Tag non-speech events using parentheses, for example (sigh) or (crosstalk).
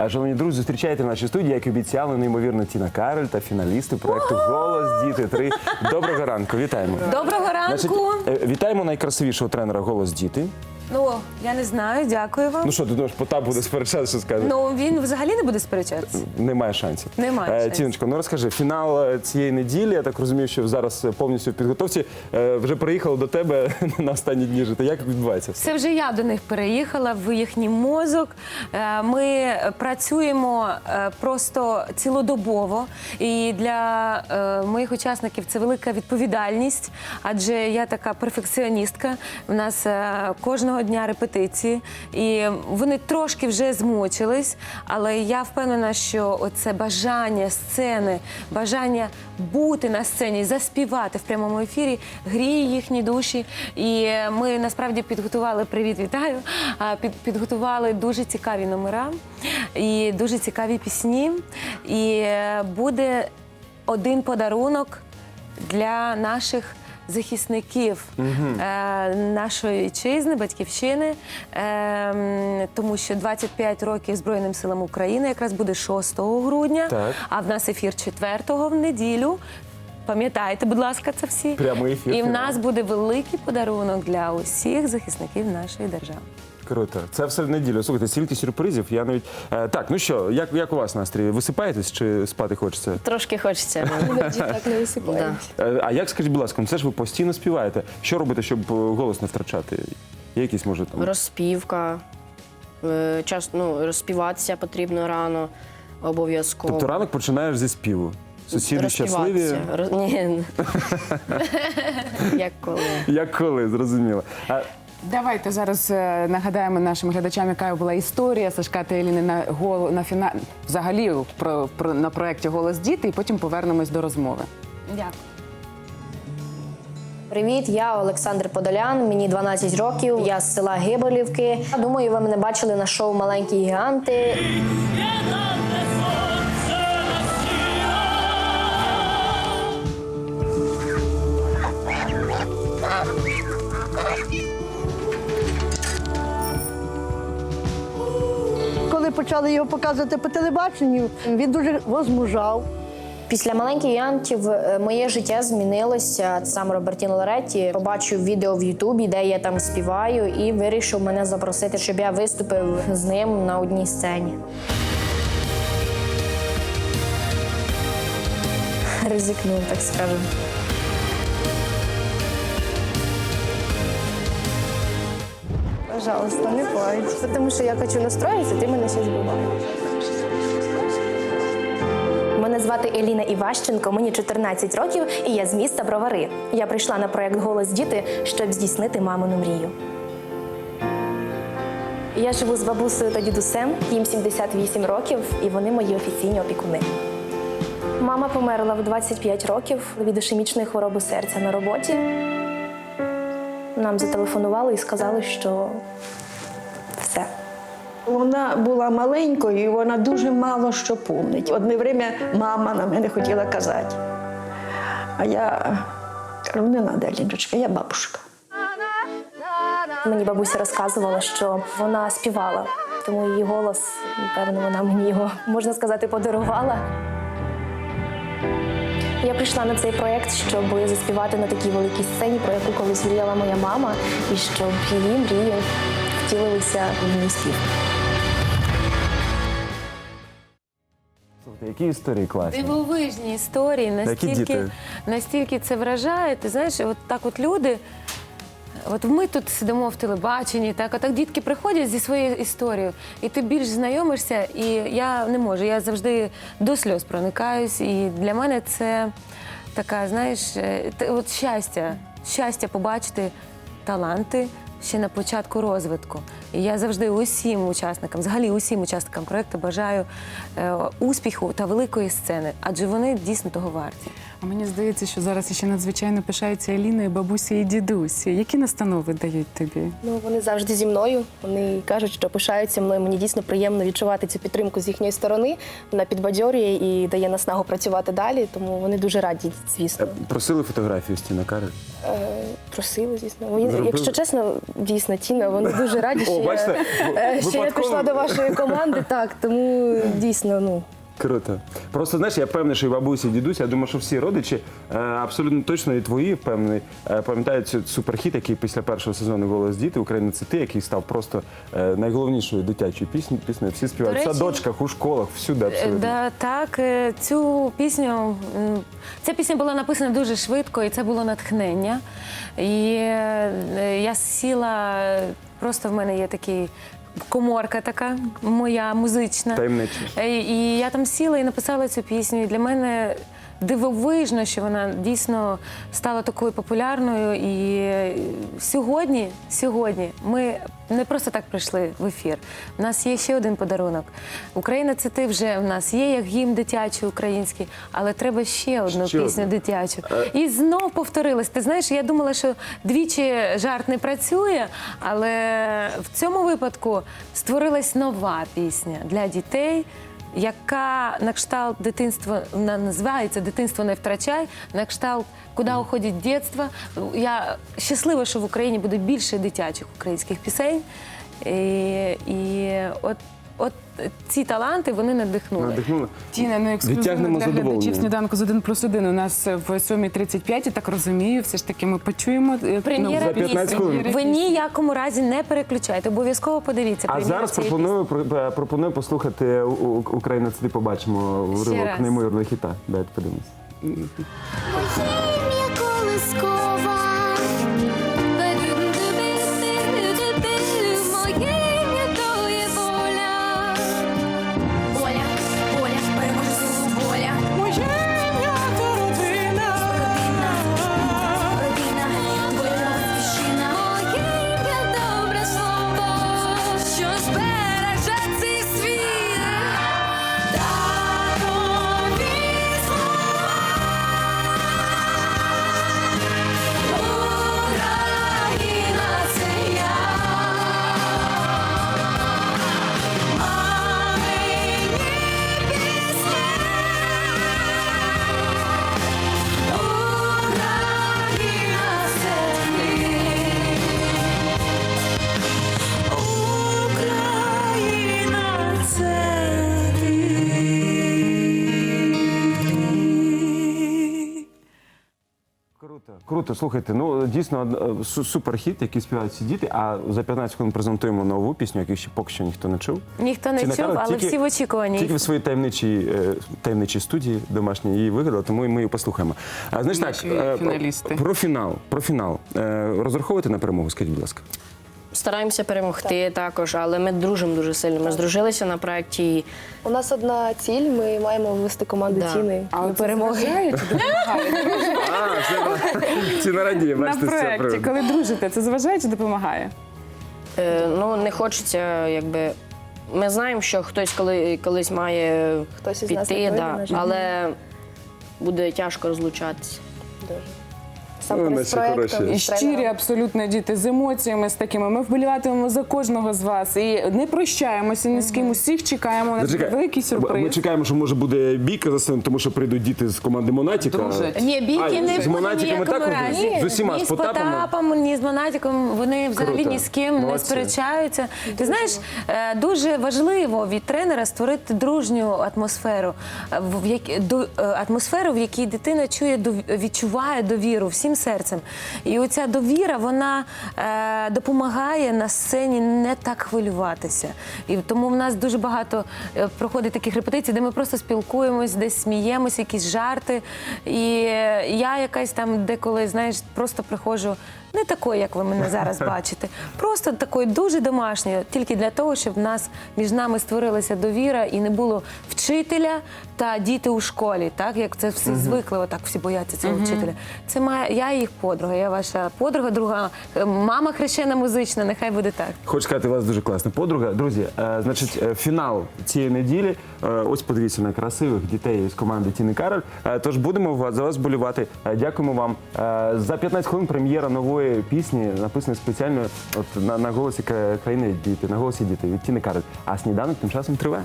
Е, Шановні друзі, зустрічайте в нашій студії, як і обіцяли, неймовірно Тіна Кароль та фіналісти проекту Голос Діти 3. Доброго ранку, вітаємо. Доброго Значить, ранку. е, вітаємо найкрасивішого тренера Голос Діти. Ну я не знаю, дякую вам. Ну що, ти думаєш, Потап буде сперечатися, скаже? Ну він взагалі не буде сперечатися. Немає шансів. Немає Е, шансів. Тіночко, ну розкажи, фінал е, цієї неділі, я так розумію, що зараз е, повністю в підготовці. Вже приїхали до тебе (laughs) на останні дні жити. Як відбувається все? Це вже я до них переїхала в їхній мозок. Ми працюємо просто цілодобово. І для моїх учасників це велика відповідальність, адже я така перфекціоністка. У нас е, кожного дня репетиції, і вони трошки вже змучились, але я впевнена, що оце бажання сцени, бажання бути на сцені, заспівати в прямому ефірі гріє їхні душі. І ми насправді підготували привіт, вітаю. Під, підготували дуже цікаві номера і дуже цікаві пісні. І е, буде один подарунок для наших. Захисників е, нашої вітчизни, батьківщини, е, тому що 25 років Збройним силам України якраз буде 6 грудня, Так. а в нас ефір 4 в неділю. Пам'ятайте, будь ласка, це всі. Прямий ефір, І в нас буде великий подарунок для усіх захисників нашої держави. Круто. Це все в неділю. Слухайте, стільки сюрпризів. Я навіть е, так, ну що, як, як у вас настрій? Висипаєтесь чи спати хочеться? Трошки хочеться. (laughs) Іноді так не висипають. Е, А як скажіть, будь ласка, ну це ж ви постійно співаєте. Що робите, щоб е, голос не втрачати? Є якісь може там Розспівка. Е, Час, ну, розспіватися потрібно рано, обов'язково. тобто ранок починаєш зі співу. Сусіди щасливі. Роз... Ні. (laughs) (laughs) Як коли. Як коли, зрозуміло. А, Давайте зараз е, нагадаємо нашим глядачам, яка була історія Сашка та Еліни на гол на фіна... взагалі про, про на проєкті Голос діти, і потім повернемось до розмови. Дякую. Привіт, я Олександр Подолян, мені 12 років. Я з села Гиболівки. Думаю, ви мене бачили на шоу Маленькі гіганти. Коли почали його показувати по телебаченню, він дуже возмужав. Після маленьких гігантів е, моє життя змінилося. Сам Робертіно Лоретті побачив відео в Ютубі, де я там співаю, і вирішив мене запросити, щоб я виступив з ним на одній сцені. Ризикнув, так скажемо. Пожалуйста, не плачь. Тому що я хочу настроїтися, ти мене ще збиваєш. Мене звати Еліна Іващенко, мені 14 років, і я з міста Бровари. Я прийшла на проект Голос діти, щоб здійснити мамину мрію. Я живу з бабусею та дідусем, їм 78 років, і вони мої офіційні опікуни. Мама померла в 25 років від ішемічної хвороби серця на роботі. Нам зателефонували і сказали, що все. Вона була маленькою, і вона дуже мало що помнить. Одне время мама на мене хотіла казати. А я кажу, не треба, Ліночка, я бабушка. Мені бабуся розказувала, що вона співала, тому її голос, напевно, вона мені його, можна сказати, подарувала. Я прийшла на цей проект, щоб заспівати на такій великій сцені, про яку колись мріяла моя мама, і щоб її мрії втілилися в мій спів. які історії класні. Дивовижні історії, настільки, настільки це вражає. Ти знаєш, от так от люди. От ми тут сидимо в телебаченні, так, а так дітки приходять зі своєю історією, і ти більш знайомишся, і я не можу. Я завжди до сльоз проникаюсь. І для мене це така, знаєш, е, от щастя, щастя побачити таланти ще на початку розвитку. І я завжди усім учасникам, взагалі усім учасникам проекту бажаю е, успіху та великої сцени, адже вони дійсно того варті. А мені здається, що зараз ще надзвичайно пишаються Еліною, бабуся і дідусь. Які настанови дають тобі? Ну, вони завжди зі мною. Вони кажуть, що пишаються мною. Мені дійсно приємно відчувати цю підтримку з їхньої сторони. Вона підбадьорює і дає наснагу працювати далі. Тому вони дуже раді, звісно. Е, Просили фотографію Стіна Кари. Е, просили, звісно. Мені, якщо чесно, дійсно, Тіна, вони дуже раді, (laughs) що, О, бачите, я, е, що я випадково. прийшла до вашої команди. Так, тому дійсно, ну. Круто. Просто знаєш, я певний, що і бабуся, і дідусь, я думаю, що всі родичі е, абсолютно точно і твої впевнений, е, пам'ятають цю суперхіт, який після першого сезону Голос діти Україна це ти, який став просто е, найголовнішою дитячою піснею. Піснею всі співають в речі, садочках, у школах, всюди Е, абсолютно. Да, так, е, цю пісню. м, Ця пісня була написана дуже швидко, і це було натхнення. І е, я сіла, е, просто в мене є такий. Коморка така моя музична. Таємнича. І, І я там сіла і написала цю пісню. І для мене дивовижно, що вона дійсно стала такою популярною. І сьогодні, сьогодні ми не просто так прийшли в ефір. У нас є ще один подарунок. Україна це ти вже в нас є як гімн дитячий український, але треба ще одну Ще пісню одну. дитячу. І знов повторилось. Ти знаєш, я думала, що двічі жарт не працює, але в цьому випадку створилась нова пісня для дітей. Яка на кшталт дитинства називається Дитинство не втрачай, на кшталт Куди уходить дитинство. Я щаслива, що в Україні буде більше дитячих українських пісень. І, і от, от ці таланти вони надихнули. Надихнули. Тіна, ну ексклюзивно для глядачів сніданку з 1 плюс 1 у нас в 7.35, я так розумію, все ж таки ми почуємо. е, ну, Прем'єра 15 пісні. Ви ніякому разі не переключайте. Обов'язково подивіться. А зараз пропоную про- пропоную послухати Україна це ти побачимо уривок раз. неймовірного хіта. Давайте подивимось. Моє колискова. Круто, круто. Слухайте, ну дійсно супер хіт, суперхіт, який співають ці діти. А за 15 хвилин презентуємо нову пісню, яку ще поки що ніхто не чув. Ніхто не чув, але тільки- всі в очікуванні. Тільки в своїй таємничій, е, таємничій студії домашній її вигадали, тому і ми її послухаємо. А знаєш так, е, фіналісти. про фінал. Про фінал. розраховуйте на перемогу, скажіть, будь ласка. Стараємося перемогти також, але ми дружимо дуже сильно. Ми здружилися на проєкті. і У нас одна ціль, ми маємо вивести команду Да. Тіни А до перемоги. зважають, допомагає (laughs) А, це на раді, на проєкті, коли дружите, це зважає чи допомагає? Е, ну, не хочеться, якби. Ми знаємо, що хтось коли, колись має Хтось із нас не піти, пройде, да, на жаль. але буде тяжко розлучатися. Сам Ну, хороші. І щирі абсолютно діти з емоціями, з такими. Ми вболіватимемо за кожного з вас і не прощаємося ні з ким. Усіх чекаємо на Зачекай, великий Ми чекаємо, що може буде бійка за сцену, тому що прийдуть діти з команди Монатіка. Ні, бійки не з буде ніякому разі. З усіма, ні з Потапом? Ні з Монатіком. Вони взагалі Круто. ні з ким не сперечаються. Ти знаєш, е, дуже важливо від тренера створити дружню атмосферу, в які- е, атмосферу, в якій дитина чує відчуває довіру всім серцем. І оця довіра вона е, допомагає на сцені не так хвилюватися. І тому в нас дуже багато е, проходить таких репетицій, де ми просто спілкуємось, десь сміємось, якісь жарти. І е, я якась там деколи, знаєш, просто приходжу Не такою, як ви мене зараз (laughs) бачите, просто такою дуже домашньою, тільки для того, щоб в нас між нами створилася довіра і не було вчителя та діти у школі, так як це всі звикли, отак всі бояться цього вчителя. Це моя я їх подруга, я ваша подруга, друга е, мама хрещена музична. Нехай буде так. Хочу сказати, у вас дуже класна подруга. Друзі, е, значить, е, фінал цієї неділі. Е, ось подивіться на красивих дітей з команди Тіни Кароль. Е, тож будемо ва- за вас болювати. Е, дякуємо вам. Е, за 15 хвилин прем'єра нової пісні, написаної спеціально от на, на голосі країни діти, на голосі діти від Тіни Кароль. А сніданок тим часом триває.